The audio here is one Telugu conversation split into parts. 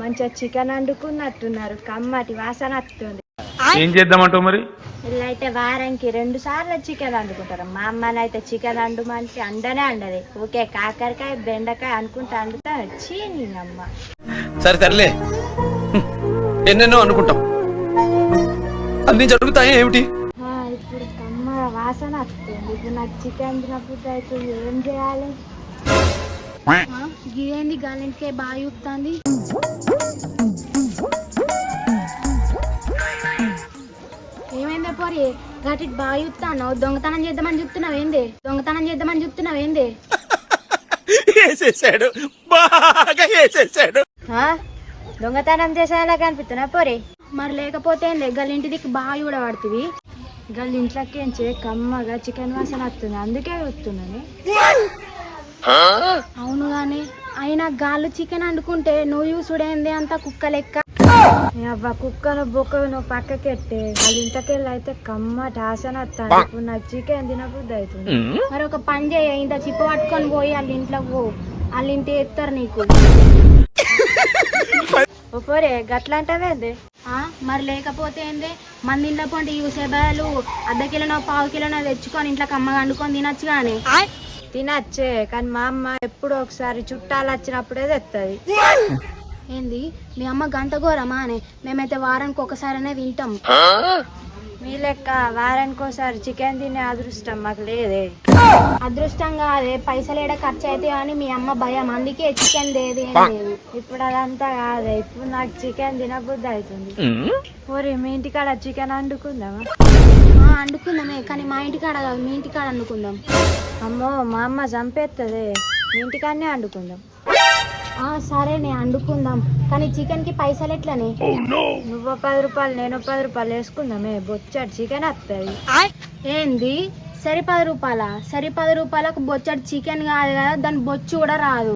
మంచిగా చికెన్ వండుకున్నట్టున్నారు. కమ్మటి వాసన వస్తుంది. ఏం చేద్దామంటావు మరి? వీళ్ళైతే వారానికి రెండు సార్లు చికెన్ వండుకుంటారు. మా అమ్మని అయితే చికెన్ వండుమంటే అండనే అండది. ఓకే కాకరకాయ బెండకాయ అనుకుంటా వండుతా చీ నేనమ్మ సరే తరలే ఎన్నెన్నో అనుకుంటాం. అన్ని జరుగుతాయి ఏమిటి? ఆ, ఇప్పుడు కమ్మ వాసన వస్తుంది. ఇప్పుడు నాకు చికెన్ తినప్పుడు అయితే ఏం చేయాలి? గిదేంది గాలింటికే బాగా చూపుతుంది ఏమైందే పోరి గట్టి బాగా చూపుతాను దొంగతనం చేద్దామని చెప్తున్నావు ఏంది? దొంగతనం చేద్దామని చెప్తున్నావు ఏంది? వేసేసాడు. బాగా వేసేసాడు. ఆ? దొంగతనం చేసేలా కనిపిస్తున్నా పోరి మరి లేకపోతే ఏంది గల్లింటి దిక్కు బాగా కూడా పడుతుంది గల్లింట్లోకి కమ్మగా చికెన్ వాసన వస్తుంది. అందుకే వస్తున్నాను అవును గాని అయినా గాళ్ళు చికెన్ వండుకుంటే నువ్వు చూసుడేంది అంత కుక్క లెక్క? అవ్వ కుక్కను బొక్కను నువ్వు పక్కకి ఎట్టే వాళ్ళ ఇంతకెళ్ళి అయితే కమ్మటి ఆసన వస్తాను ఇప్పుడు నాకు చికెన్ తినబుద్ధి అవుతుంది. మరి ఒక పని చేయ ఇంత చిప్ప పట్టుకొని పోయి వాళ్ళ ఇంట్లోకి పో. వాళ్ళ ఇంటి ఎత్తారు నీకు. ఒపోరే గట్లా అంటావేంది మరి లేకపోతే ఏంది? మంది ఇంట్లో పొంటి యూసే బయాలు అర్ధ కిలోనో పావు కిలోనో తెచ్చుకొని ఇంట్లో కమ్మగా వండుకొని తినచ్చు కానీ. తినచ్చే కానీ మా అమ్మ ఎప్పుడో ఒకసారి చుట్టాలు వచ్చినప్పుడే తెస్తుంది ఏంది? మీ అమ్మ గంట ఘోరమా అని? మేమైతే వారానికి ఒకసారినే తింటాం. మీ లెక్క వారానికి ఒకసారి చికెన్ తినే అదృష్టం మాకు లేదే. అదృష్టంగా అదే పైసలు ఏడ ఖర్చు అయితే అని మీ అమ్మ భయం. అందుకే చికెన్ దేది లేదు ఇప్పుడు అదంతా కాదే. ఇప్పుడు నాకు చికెన్ తినబుద్ధి అవుతుంది. ఓరే మీ ఇంటికాడ చికెన్ వండుకుందామా? వండుకుందామే కానీ మా ఇంటికాడ కాదు మీ ఇంటికాడ వండుకుందాం అమ్మో మా అమ్మ చంపేస్తుంది మీ ఇంటికాడనే వండుకుందాం సరేనే వండుకుందాం కానీ చికెన్కి పైసలు ఎట్లనే? నువ్వు పది రూపాయలు నేను పది రూపాయలు వేసుకుందామే. బొచ్చడు చికెన్ వస్తుంది ఏంది? సరి పది రూపాయల? సరి పది రూపాయలకు బొచ్చడు చికెన్ కాదు కదా దాని బొచ్చు కూడా రాదు.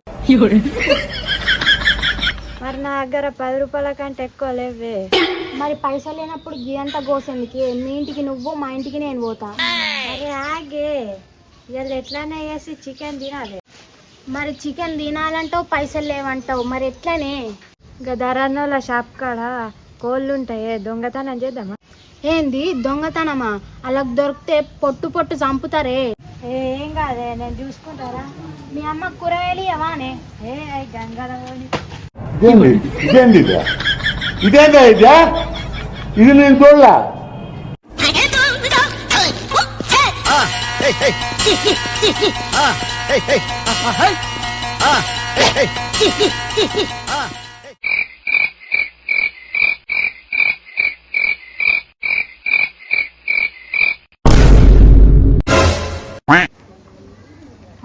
మరి నా దగ్గర పది రూపాయల కంటే ఎక్కువ లేవే మరి పైసలు లేనప్పుడు గీయంతా గోసెందుకి? మీ ఇంటికి నువ్వు మా ఇంటికి నేను పోతా. అరే ఆగే ఇవాళ ఎట్లానే వేసి చికెన్ తినాలి. మరి చికెన్ తినాలంటావు పైసలు లేవంటావు మరి ఎట్లనే? గదరాన్నోళ్ళ షాప్ కాడ కోళ్ళు ఉంటాయే దొంగతనం చేద్దామా? ఏంది దొంగతనమా? అలా దొరికితే పొట్టు పొట్టు చంపుతారే. ఏం కాదే నేను చూసుకుంటారా? మీ అమ్మ కూరగాయలు ఇవ్వనే ఏ గంగారమోని ఇదేంది ఇదే ఇదే నేను చూడలా.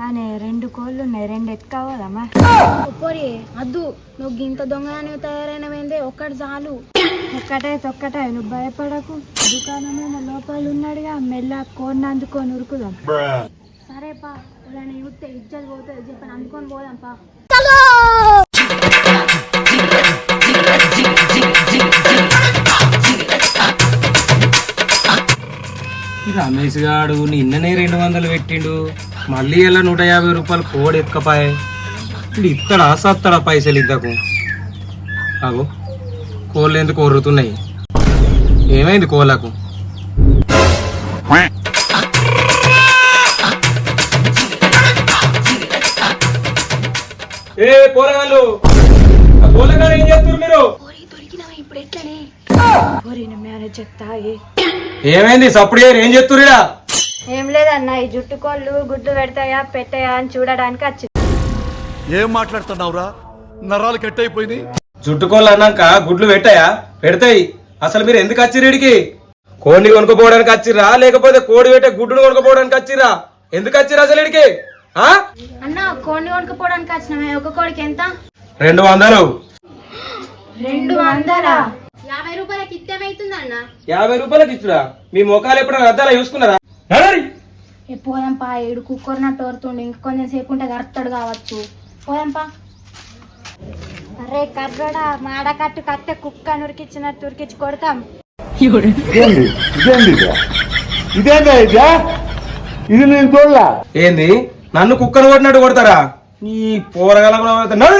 అనే రెండు కోళ్ళు ఉన్నాయి రెండు ఎత్తుకోవాలమ్మా. పొరి అద్దు నువ్వు గింత దొంగనే తయారైనవేందే ఒక్కటి చాలు. ఒక్కటే ఒక్కటే నువ్వు భయపడకు. దుకాణమైన లోపల ఉన్నాడుగా మెల్ల కోడిని అందుకొని ఉరుకుదాం సరే పా వాళ్ళని చూస్తే ఇజ్జత్ పోతుంది చెప్పని అందుకొని పోదాం పా. ఈ రమేష్ గాడు నిన్ననే రెండు వందలు పెట్టిండు. మళ్ళీ ఎలా నూట యాభై రూపాయలు కోడి ఎత్తుకపాయే ఇప్పుడు ఇత్తడా సత్తడా పైసలు ఇద్దకు? అగో. కోళ్ళు ఎందుకు కొర్రుతున్నాయి ఏమైంది కోళ్ళకు? ఏ పోరగాళ్ళు ఆ కోళ్ళకాడ ఏం చేస్తున్నారు మీరు? ఇప్పుడు ఎట్లనే? పోరి మేనేజ్ చెప్తా ఏమైంది సప్పుడు ఏం చేస్తుర్రుడా ఏం లేదన్న ఈ జుట్టు కోళ్ళు గుడ్లు పెడతాయా పెట్టాయా అని చూడడానికి వచ్చి ఏం మాట్లాడుతున్నావురా? నరాలు కట్ అయిపోయింది జుట్టుకోళ్ళు అన్నాక గుడ్లు పెట్టాయా? పెడతాయి. అసలు మీరు ఎందుకు వచ్చిర్రు ఈడికి కోడిని కొనుక్కోపోవడానికి వచ్చిర్రా? లేకపోతే కోడి పెట్టే గుడ్డును కొనుక్కోపోవడానికి వచ్చిర్రా? ఎందుకు వచ్చిర్రా అసలు ఈడికి ఆ? అన్న కోడిని కొనుక్కోవడానికి వచ్చినామే. ఒక కోడికి ఎంత? రెండు వందలు. రెండు వందల? యాభై రూపాయలకి ఇత్తేమైతుంది అన్న? యాభై రూపాయలకి ఇచ్చురా? మీ ముఖాలు ఎప్పుడైనా అద్దాలా చూసుకున్నారా? పోదాంపా ఏడు కుక్కర్నట్టు వరుతుండే ఇంక కొంచెం సేపు ఉంటే గరుతాడు కావచ్చు. పోదాంపా. అరే కర్రోడా మాడ కట్టు కట్టే కుక్క నురికిచ్చినట్టు ఉరికిచ్చి కొడతాం. ఇదేంది? ఇదేంది ఇదే? ఇదేందా ఇదే? ఇది నేను చూడలా. ఏంది? నన్ను కుక్కను కొట్టినట్టు కొడతారా? ఈ పోరగాల నడు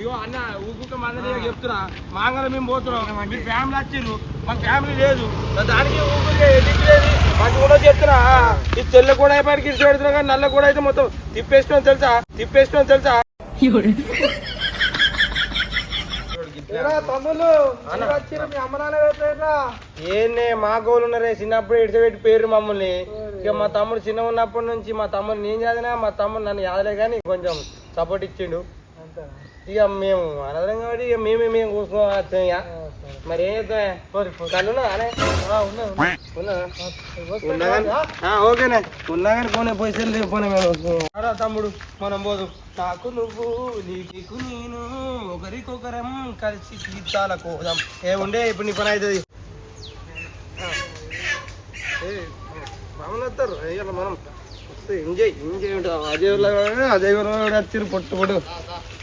ఇగో అన్న ఊకుక మందని చెప్తున్నా. మాంగళ మేము పోతున్నాం. మీ ఫ్యామిలీ వచ్చిండ్రు మా ఫ్యామిలీ లేదు. దానికి ఊపిరి ఎదిగిలేదు మంచి కూడా చెప్తున్నా. ఈ తెల్ల కూడా అయిపోయి ఇచ్చి పెడుతున్నా కానీ నల్ల కూడా అయితే మొత్తం తిప్పేస్తున్నాం తెలుసా? తిప్పేస్తున్నాం తెలుసా? ఏంనే మా గోలు ఉన్నారే చిన్నప్పుడు ఇడిచిపెట్టి పేరు మమ్మల్ని. ఇక మా తమ్ముడు చిన్న ఉన్నప్పటి నుంచి మా తమ్ముడు నేను చదివినా మా తమ్ముడు నన్ను యాదలే కానీ కొంచెం సపోర్ట్ ఇచ్చిండు. ఇక మేము అనదరం కాబట్టి ఇక మేమే మేము కూర్చోవచ్చు ఇక మరి ఏం చేద్దాం ఉన్నదానే ఓకేనే. ఉన్నా కానీ పోనీ పైసలు లేవు పోనీ మేము. రా తమ్ముడు మనం పోదు. నాకు నువ్వు నీకు నేను ఒకరికొకరం కలిసి తీర్థాల కోదాం ఏ ఉండే ఇప్పుడు నీ పని అవుతుంది వస్తారు. ఇవాళ మనం ఎంజాయ్ ఎంజాయ్ ఉంటుంది అజయ్ వాళ్ళు అజయ్ వాళ్ళు వచ్చారు పొట్టు పొట్టు.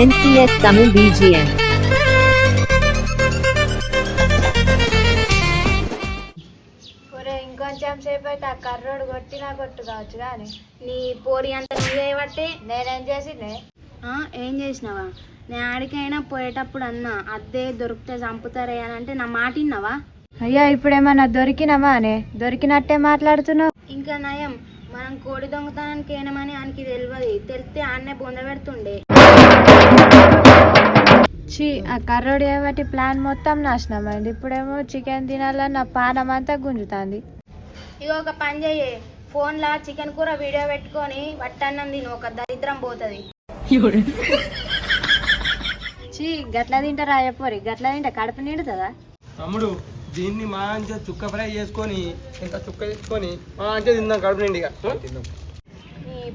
NCS Tamil BGM. ఇంకొంచెం సేపు అయితే ఆ కర్రోడు కొట్టినా కొట్టు కావచ్చు కానీ నీ పోరి అంత నువ్వే బట్టి నేనేం చేసిందే? ఏం చేసినావా? నేను ఆడికైనా పోయేటప్పుడు అన్నా అద్దే దొరికితే చంపుతారే అని అంటే నా మాట విన్నావా? అయ్యా ఇప్పుడేమన్నా దొరికినామా అనే? దొరికినట్టే మాట్లాడుతున్నావు. ఇంకా నయం మనం కోడి దొంగతనానికి ఏనమని ఆయనకి తెలియదు తెలిస్తే ఆడనే బొంద పెడుతుండే. ఛీ ఆ కర్రోడు ఏమటి ప్లాన్ మొత్తం నాశనం అయింది ఇప్పుడేమో చికెన్ తినాలని నా పానం అంతా గుంజుతుంది. ఇక ఒక పని చెయ్యి. ఫోన్లో చికెన్ కూర వీడియో పెట్టుకొని వట్టన్నం తిను ఒక దరిద్రం పోతుంది. ఛీ గట్ల తింటారా చెప్పరి గట్ల తింటే కడుపు నిండుతుందా? తమ్ముడు దీన్ని మంచిగా చుక్క ఫ్రై చేసుకొని ఇంత చుక్క తీసుకొని మంచిగా తిందాం కడుపు నిండిగా. తిందాం.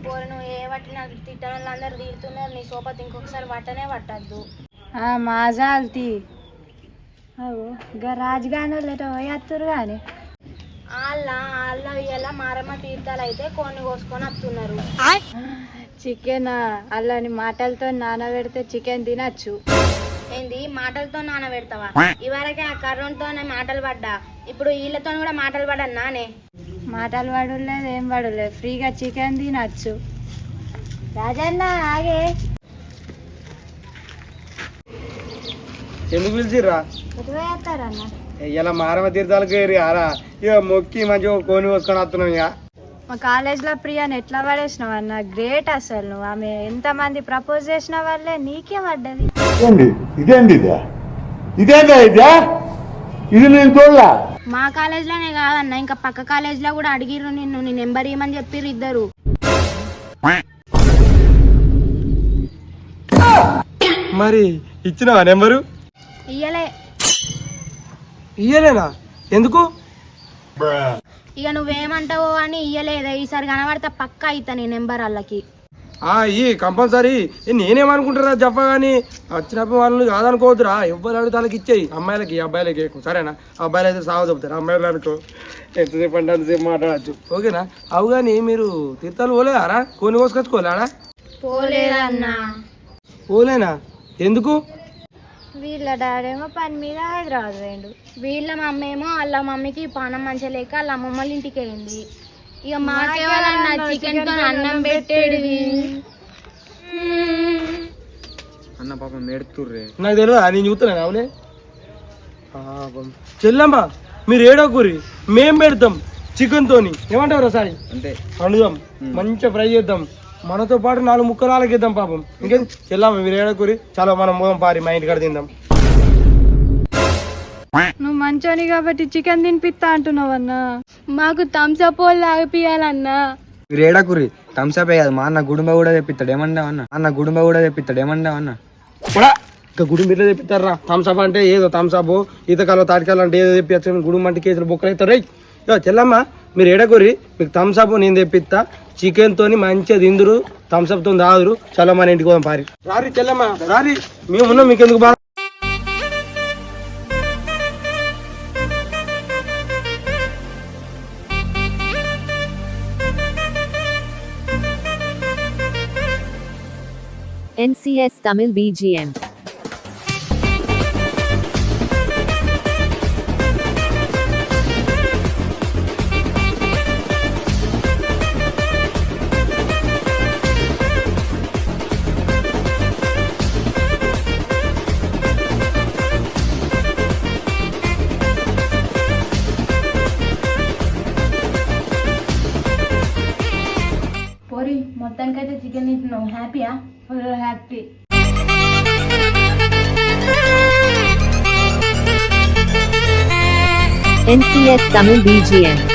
పోరు నువ్వు ఏ పట్టినా తిట్టడం వాళ్ళు అందరు తిడుతున్నారు. నీ సోపతి ఇంకొకసారి పట్టనే పట్టద్దు. ఆ మాజాల్తి రాజుగాని లేటో పోయేత్తురు కానీ వాళ్ళ వాళ్ళ ఇలా మారమ్మ తీర్థాలు అయితే కొన్ని కోసుకొని వస్తున్నారు చికెన్ అల్లని మాటలతో నానబెడితే చికెన్ తినచ్చు. ఏంది? మాటలతో నానబెడతావా? ఇవరకే ఆ కర్రంతోనే మాటలు పడ్డా? ఇప్పుడు వీళ్ళతో కూడా మాటలు పడ్డా నానే మాటలు పడులేదు ఏం పడులేదు. ఫ్రీగా చికెన్ తినచ్చు. రాజన్న ఆగే. ఎందుకు పిలిచిర్రా? ఇలా మారవ తీర్థాలకు ఆరా ఇక మొక్కి మంచిగా కోని పోసుకొని వస్తున్నాం ఇక మా కాలేజ్లో ప్రియాని ఎట్లా పడేసినావు అన్న? గ్రేట్ అసలు నువ్వు. ఆమె ఎంతమంది ప్రపోజ్ చేసిన వాళ్ళే నీకే పడ్డది. ఇదేంటి? ఇదేంటి ఇదా? ఇదేంటా ఇదా? ఇది నేను చూడలా. మా కాలేజ్లోనే కాదన్న ఇంకా పక్క కాలేజ్లో కూడా అడిగిర్రు నిన్ను నీ నెంబర్ ఇవ్వమని చెప్పిర్రు ఇద్దరు. మరి ఇచ్చినావా నెంబరు? ఇయ్యలే. ఇయ్యలేనా? ఎందుకు? ఇక నువ్వేమంటావో అని ఇయ్యలేదే ఈసారి కనబడితే పక్క అవుతా నీ నెంబర్ వాళ్ళకి ఈ కంపల్సరీ. నేనేమనుకుంటారా చెప్ప కానీ వచ్చినప్పుడు వాళ్ళని కాదనుకోవద్దురా. ఎవరు అడిగితే వాళ్ళకి ఇచ్చేయి అమ్మాయిలకి అబ్బాయిలకి సరేనా? అబ్బాయిలు అయితే సాగు చెప్తారు అమ్మాయిలు అనుకో. ఎంతసేపు అంటే అంతసేపు మాట్లాడచ్చు. ఓకేనా? అవు కానీ మీరు తీర్థాలు పోలేదారా? కొన్ని కోసుకొచ్చుకోలేడా పోలేదన్నా. పోలేనా? ఎందుకు? వీళ్ళ డాడేమో పని మీద హైదరాబాద్ పోయిండు. వీళ్ళ మమ్మీ ఏమో వాళ్ళ మమ్మీకి పానం మంచిగా లేక వాళ్ళ అమ్మమ్మ వాళ్ళ ఇంటికి వెళ్ళింది ఇక మాకే వాళ్ళ చికెన్తో అన్నం పెట్టేది అన్న పాపం మెడుతుర్రే నాకు తెలియదు నేను చూస్తున్నాను అవునే? పాపం. చెల్లమ్మ మీరు ఏడో కూరి మేం పెడతాం చికెన్ తోని. ఏమంటారు సారి అంటే? వండుదాం మంచిగా ఫ్రై చేద్దాం. మనతో పాటు నాలుగు ముక్కలు ఆలకిద్దాం పాపం. ఇంకేం? చెల్లమ్మ మీరు ఏడో కూరి చాలా మనం పోదాం పారి మా ఇంటికాడ తిందాం. నువ్వు మంచోని కాబట్టి చికెన్ తినిపిస్తా అంటున్నావన్నా. మాకు థమ్స్అప్ వాళ్ళు ఆగిపియాలన్నా మీరు ఏడాకురి థమ్స్అప్ కాదు. మా అన్న గుడుంబ కూడా తెప్పిస్తాడు. ఏమంటావు అన్న? అన్న గుడుంబ కూడా తెప్పిస్తాడు. ఏమంటావు అన్న? కూడా ఇంకా గుడి మీద తెప్పిస్తారా థమ్స్అప్ అంటే ఏదో థమ్స్అప్ ఈతకాలం తాటికాలం అంటే ఏదో తెప్పించు గుడి అంటే కేసులు బొక్కలు అవుతారు రేయ్. ఇగో చెల్లమ్మ మీరు ఎడగొర్రి మీకు థమ్స్అప్ నేను తెప్పిస్తా. చికెన్ తోని మంచిగా తిందురు. థమ్స్అప్తో తాగురు చాలా మన ఇంటికి పోదాం పారి. రారి చెల్లమ్మ. రారి మేము ఉన్నాం మీకు ఎందుకు బాగా NCS Tamil BGM. పోరి మొత్తానికైతే చికెన్ తింటున్నావు. హ్యాపీయా full happy NCS Tamil BGM.